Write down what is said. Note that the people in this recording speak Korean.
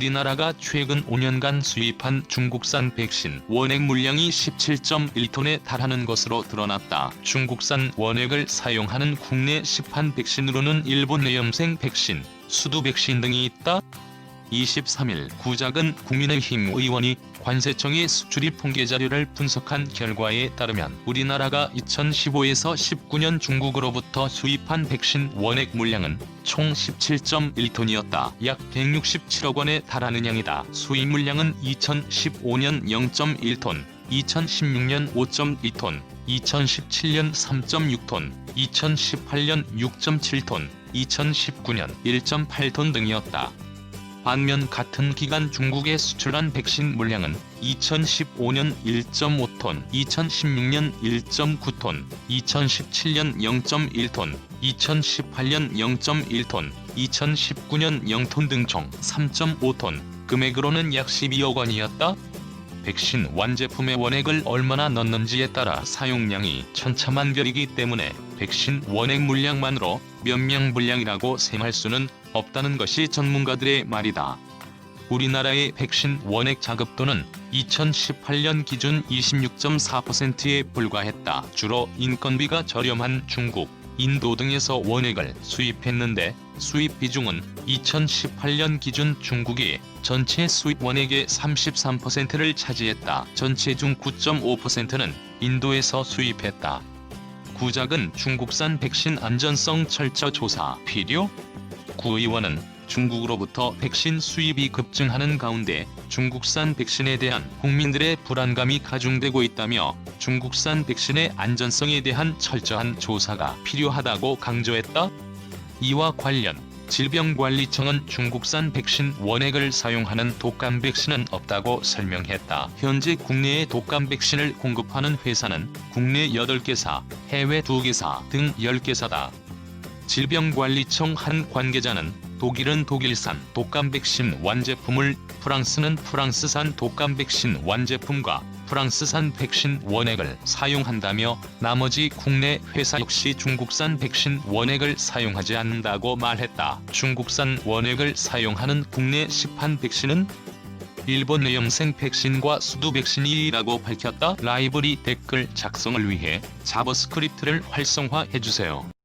우리나라가 최근 5년간 수입한 중국산 백신 원액 물량이 17.1톤에 달하는 것으로 드러났다. 중국산 원액을 사용하는 국내 시판 백신으로는 일본 내염생 백신, 수두 백신 등이 있다. 23일 구작은 국민의힘 의원이 관세청의 수출입 통계 자료를 분석한 결과에 따르면 우리나라가 2015에서 19년 중국으로부터 수입한 백신 원액 물량은 총 17.1톤이었다. 약 167억 원에 달하는 양이다. 수입 물량은 2015년 0.1톤, 2016년 5.2톤, 2017년 3.6톤, 2018년 6.7톤, 2019년 1.8톤 등이었다. 반면 같은 기간 중국에 수출한 백신 물량은 2015년 1.5톤, 2016년 1.9톤, 2017년 0.1톤, 2018년 0.1톤, 2019년 0톤 등 총 3.5톤, 금액으로는 약 12억 원이었다. 백신 완제품의 원액을 얼마나 넣는지에 따라 사용량이 천차만별이기 때문에 백신 원액 물량만으로 몇 명 분량이라고 셈할 수는 없다는 것이 전문가들의 말이다. 우리나라의 백신 원액 자급도는 2018년 기준 26.4%에 불과했다. 주로 인건비가 저렴한 중국, 인도 등에서 원액을 수입했는데 수입 비중은 2018년 기준 중국이 전체 수입 원액의 33%를 차지했다. 전체 중 9.5%는 인도에서 수입했다. 구작은 중국산 백신 안전성 철저 조사 필요? 구 의원은 중국으로부터 백신 수입이 급증하는 가운데 중국산 백신에 대한 국민들의 불안감이 가중되고 있다며 중국산 백신의 안전성에 대한 철저한 조사가 필요하다고 강조했다. 이와 관련 질병관리청은 중국산 백신 원액을 사용하는 독감 백신은 없다고 설명했다. 현재 국내에 독감 백신을 공급하는 회사는 국내 8개사, 해외 2개사 등 10개사다. 질병관리청 한 관계자는 독일은 독일산 독감 백신 완제품을 프랑스는 프랑스산 독감 백신 완제품과 프랑스산 백신 원액을 사용한다며 나머지 국내 회사 역시 중국산 백신 원액을 사용하지 않는다고 말했다. 중국산 원액을 사용하는 국내 시판 백신은 일본 내염생 백신과 수두 백신이라고 밝혔다. 라이브리 댓글 작성을 위해 자버스크립트를 활성화해주세요.